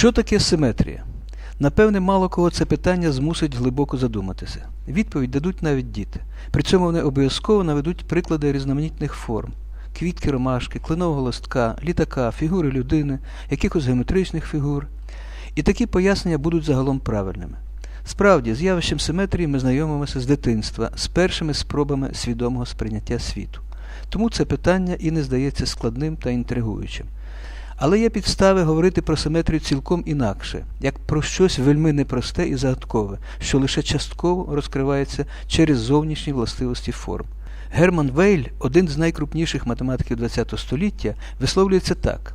Що таке симетрія? Напевне, мало кого це питання змусить глибоко задуматися. Відповідь дадуть навіть діти. При цьому вони обов'язково наведуть приклади різноманітних форм. Квітки ромашки, кленового листка, літака, фігури людини, якихось геометричних фігур. І такі пояснення будуть загалом правильними. Справді, з явищем симетрії ми знайомимося з дитинства, з першими спробами свідомого сприйняття світу. Тому це питання і не здається складним та інтригуючим. Але є підстави говорити про симетрію цілком інакше, як про щось вельми непросте і загадкове, що лише частково розкривається через зовнішні властивості форм. Герман Вейль, один з найкрупніших математиків ХХ століття, висловлюється так.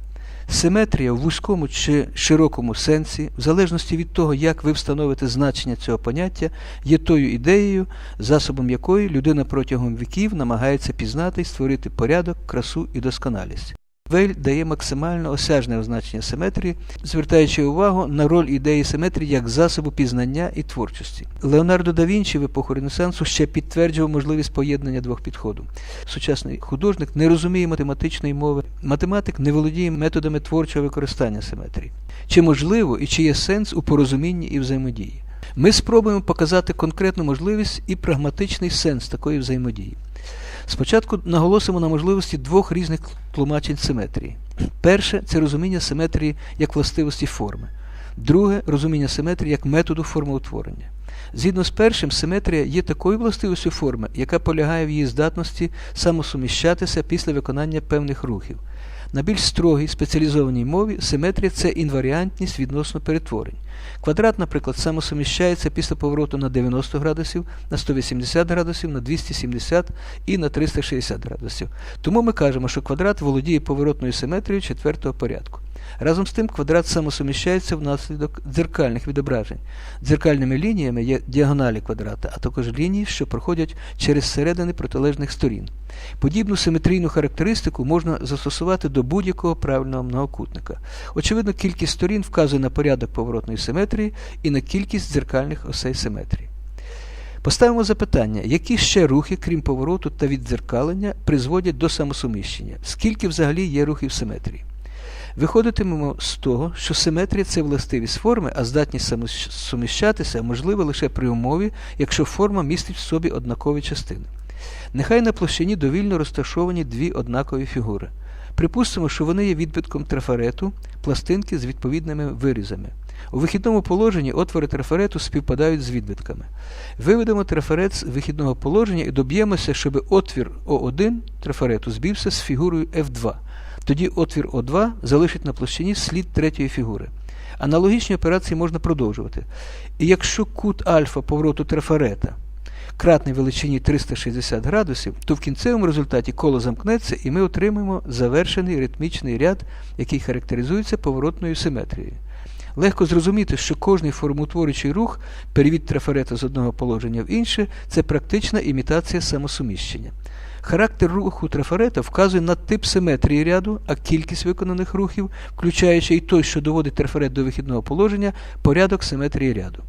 Симетрія в вузькому чи широкому сенсі, в залежності від того, як ви встановите значення цього поняття, є тою ідеєю, засобом якої людина протягом віків намагається пізнати і створити порядок, красу і досконалість. Вейль дає максимально осяжне означення симетрії, звертаючи увагу на роль ідеї симетрії як засобу пізнання і творчості. Леонардо да Вінчі в епоху Ренесансу ще підтверджував можливість поєднання двох підходів. Сучасний художник не розуміє математичної мови, математик не володіє методами творчого використання симетрії. Чи можливо і чи є сенс у порозумінні і взаємодії? Ми спробуємо показати конкретну можливість і прагматичний сенс такої взаємодії. Спочатку наголосимо на можливості двох різних тлумачень симетрії. Перше це розуміння симетрії як властивості форми. Друге розуміння симетрії як методу формоутворення. Згідно з першим, симетрія є такою властивістю форми, яка полягає в її здатності самосуміщатися після виконання певних рухів. На більш строгій спеціалізованій мові симетрія це інваріантність відносно перетворень. Квадрат, наприклад, самосуміщається після повороту на 90 градусів, на 180 градусів, на 270 і на 360 градусів. Тому ми кажемо, що квадрат володіє поворотною симетрією четвертого порядку. Разом з тим квадрат самосуміщається внаслідок дзеркальних відображень. Дзеркальними лініями є діагоналі квадрата, а також лінії, що проходять через середини протилежних сторін. Подібну симетрійну характеристику можна застосувати до будь-якого правильного многокутника. Очевидно, кількість сторін вказує на порядок поворотної симетрії і на кількість дзеркальних осей симетрії. Поставимо запитання, які ще рухи, крім повороту та віддзеркалення, призводять до самосуміщення? Скільки взагалі є рухів симетрії? Виходитимемо з того, що симетрія це властивість форми, а здатність самосуміщатися можлива лише при умові, якщо форма містить в собі однакові частини. Нехай на площині довільно розташовані дві однакові фігури. Припустимо, що вони є відбитком трафарету, пластинки з відповідними вирізами. У вихідному положенні отвори трафарету співпадають з відбитками. Виведемо трафарет з вихідного положення і доб'ємося, щоб отвір О1 трафарету збився з фігурою F2. Тоді отвір О2 залишить на площині слід третьої фігури. Аналогічні операції можна продовжувати. І якщо кут альфа повороту трафарета кратний величині 360 градусів, то в кінцевому результаті коло замкнеться і ми отримаємо завершений ритмічний ряд, який характеризується поворотною симетрією. Легко зрозуміти, що кожний формоутворюючий рух, перевід трафарета з одного положення в інше, це практична імітація самосуміщення. Характер руху трафарета вказує на тип симетрії ряду, а кількість виконаних рухів, включаючи і той, що доводить трафарет до вихідного положення, порядок симетрії ряду.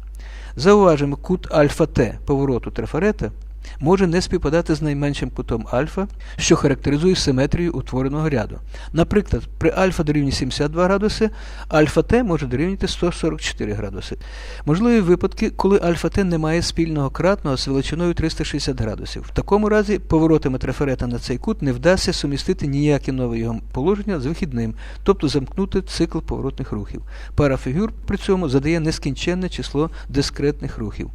Зауважимо, кут альфа Т повороту трафарета може не співпадати з найменшим кутом альфа, що характеризує симетрію утвореного ряду. Наприклад, при альфа дорівнює 72 градуси, альфа Т може дорівнювати 144 градуси. Можливі випадки, коли альфа Т не має спільного кратного з величиною 360 градусів. В такому разі поворотами трафарета на цей кут не вдасться сумістити ніяке нове його положення з вихідним, тобто замкнути цикл поворотних рухів. Пара фігур при цьому задає нескінченне число дискретних рухів.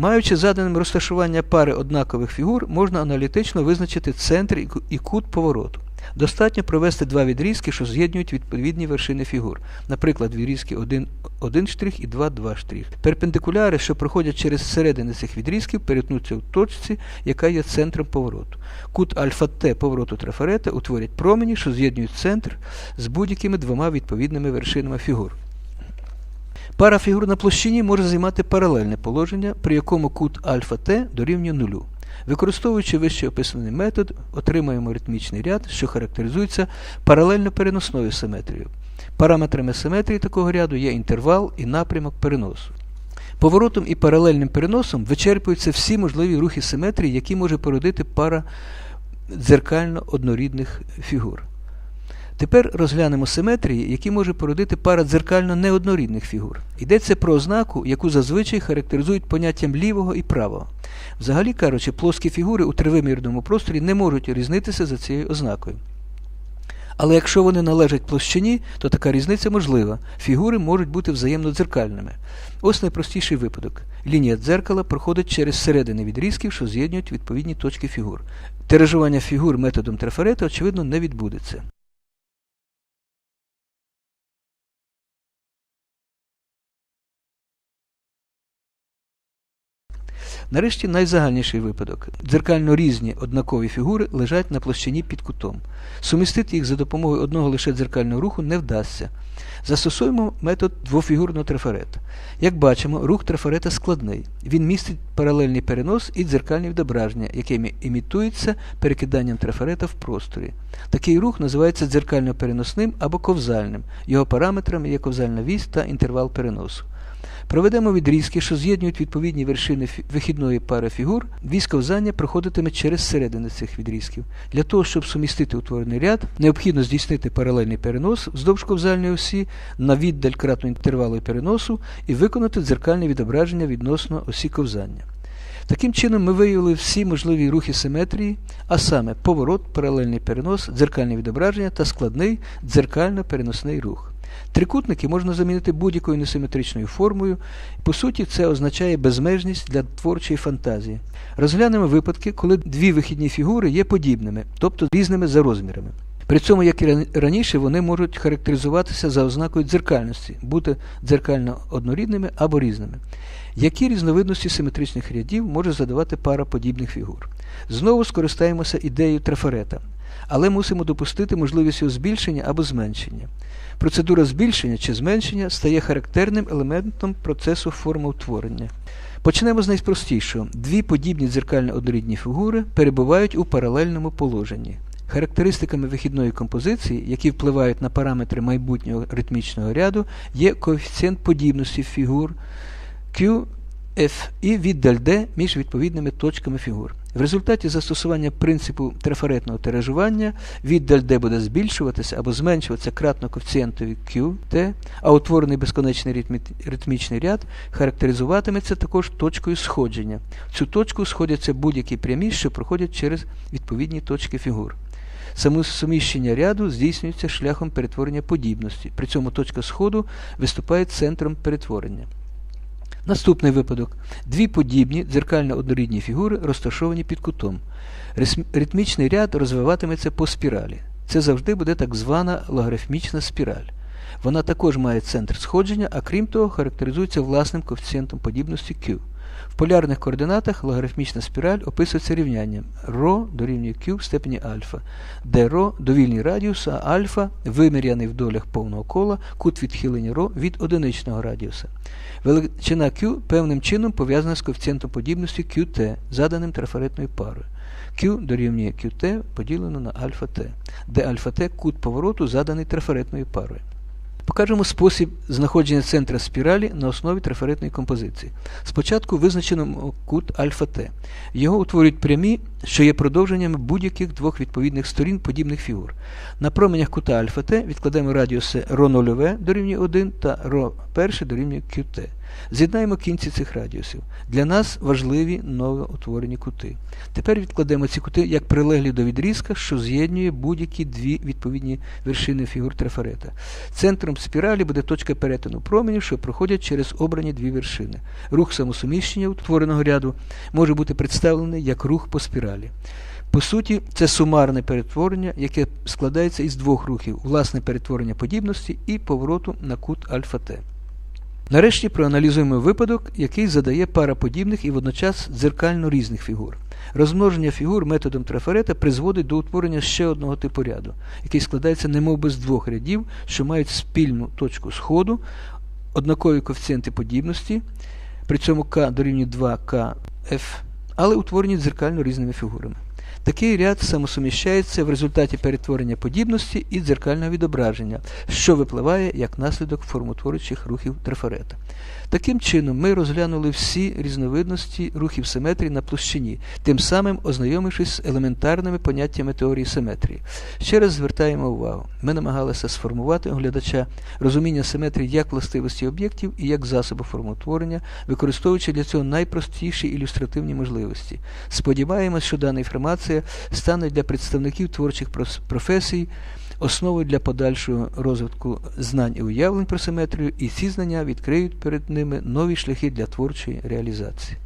Маючи заданим розташування пари однакових фігур, можна аналітично визначити центр і кут повороту. Достатньо провести два відрізки, що з'єднують відповідні вершини фігур. Наприклад, відрізки 1, 1 штрих і 2 2 штрих. Перпендикуляри, що проходять через середини цих відрізків, перетнуться в точці, яка є центром повороту. Кут альфа Т повороту трафарета утворять промені, що з'єднують центр з будь-якими двома відповідними вершинами фігур. Пара фігур на площині може займати паралельне положення, при якому кут альфа Т дорівнює нулю. Використовуючи вище описаний метод, отримаємо ритмічний ряд, що характеризується паралельно переносною симетрією. Параметрами симетрії такого ряду є інтервал і напрямок переносу. Поворотом і паралельним переносом вичерпуються всі можливі рухи симетрії, які може породити пара дзеркально однорідних фігур. Тепер розглянемо симетрії, які може породити пара дзеркально неоднорідних фігур. Йдеться про ознаку, яку зазвичай характеризують поняттям лівого і правого. Взагалі кажучи, плоскі фігури у тривимірному просторі не можуть різнитися за цією ознакою. Але якщо вони належать площині, то така різниця можлива. Фігури можуть бути взаємно дзеркальними. Ось найпростіший випадок. Лінія дзеркала проходить через середини відрізків, що з'єднують відповідні точки фігур. Тиражування фігур методом трафарета, очевидно, не відбудеться. Нарешті найзагальніший випадок. Дзеркально різні однакові фігури лежать на площині під кутом. Сумістити їх за допомогою одного лише дзеркального руху не вдасться. Застосуємо метод двофігурного трафарета. Як бачимо, рух трафарета складний. Він містить паралельний перенос і дзеркальні відображення, яке імітується перекиданням трафарета в просторі. Такий рух називається дзеркально переносним або ковзальним. Його параметрами є ковзальна вісь та інтервал переносу. Проведемо відрізки, що з'єднують відповідні вершини вихідної пари фігур, вісь ковзання проходитиме через середини цих відрізків. Для того, щоб сумістити утворений ряд, необхідно здійснити паралельний перенос вздовж ковзальної осі на віддаль кратного інтервалу переносу і виконати дзеркальне відображення відносно осі ковзання. Таким чином, ми виявили всі можливі рухи симетрії, а саме поворот, паралельний перенос, дзеркальне відображення та складний дзеркально-переносний рух. Трикутники можна замінити будь-якою несиметричною формою, по суті, це означає безмежність для творчої фантазії. Розглянемо випадки, коли дві вихідні фігури є подібними, тобто різними за розмірами. При цьому, як і раніше, вони можуть характеризуватися за ознакою дзеркальності, бути дзеркально однорідними або різними. Які різновидності симетричних рядів може задавати пара подібних фігур? Знову скористаємося ідеєю трафарета, але мусимо допустити можливість його збільшення або зменшення. Процедура збільшення чи зменшення стає характерним елементом процесу формоутворення. Почнемо з найпростішого. Дві подібні дзеркально однорідні фігури перебувають у паралельному положенні. Характеристиками вихідної композиції, які впливають на параметри майбутнього ритмічного ряду, є коефіцієнт подібності фігур Q, F і віддаль D між відповідними точками фігур. В результаті застосування принципу трафаретного тиражування віддаль D буде збільшуватися або зменшуватися кратно коефіцієнтові Q, T, а утворений безконечний ритмічний ряд характеризуватиметься також точкою сходження. В цю точку сходяться будь-які прямі, що проходять через відповідні точки фігур. Самосуміщення ряду здійснюється шляхом перетворення подібності. При цьому точка сходу виступає центром перетворення. Наступний випадок. Дві подібні дзеркально однорідні фігури розташовані під кутом. Ритмічний ряд розвиватиметься по спіралі. Це завжди буде так звана логарифмічна спіраль. Вона також має центр сходження, а крім того, характеризується власним коефіцієнтом подібності Q. В полярних координатах логарифмічна спіраль описується рівнянням ρ дорівнює Q в степені альфа, де ρ довільний радіус, а альфа виміряний в долях повного кола, кут відхилення ρ від одиничного радіуса. Величина Q певним чином пов'язана з коефіцієнтом подібності QT, заданим трафаретною парою. Q дорівнює QT поділено на альфа T, де альфа T кут повороту заданий трафаретною парою. Покажемо спосіб знаходження центра спіралі на основі трафаретної композиції. Спочатку визначено кут альфа Т. Його утворюють прямі, що є продовженнями будь-яких двох відповідних сторін подібних фігур. На променях кута альфа Т відкладаємо радіуси ρ 0 дорівнює 1 та ρ 1 дорівнює QT. З'єднаємо кінці цих радіусів. Для нас важливі новоутворені кути. Тепер відкладемо ці кути як прилеглі до відрізка, що з'єднує будь-які дві відповідні вершини фігур трафарета. Центром спіралі буде точка перетину променів, що проходять через обрані дві вершини. Рух самосуміщення утвореного ряду може бути представлений як рух по спіралі. По суті, це сумарне перетворення, яке складається із двох рухів власне перетворення подібності і повороту на кут альфа Т. Нарешті проаналізуємо випадок, який задає пара подібних і водночас дзеркально різних фігур. Розмноження фігур методом трафарета призводить до утворення ще одного типу ряду, який складається немовби з двох рядів, що мають спільну точку сходу, однакові коефіцієнти подібності, при цьому k дорівнює 2kf, але утворені дзеркально різними фігурами. Такий ряд самосуміщається в результаті перетворення подібності і дзеркального відображення, що випливає як наслідок формотворючих рухів трафарета. Таким чином, ми розглянули всі різновидності рухів симетрії на площині, тим самим ознайомившись з елементарними поняттями теорії симетрії. Ще раз звертаємо увагу, ми намагалися сформувати у глядача розуміння симетрії як властивості об'єктів і як засобу формотворення, використовуючи для цього найпростіші ілюстративні можливості. Сподіваємось, що дана інформація стане для представників творчих професій основою для подальшого розвитку знань і уявлень про симетрію, і ці знання відкриють перед ними нові шляхи для творчої реалізації.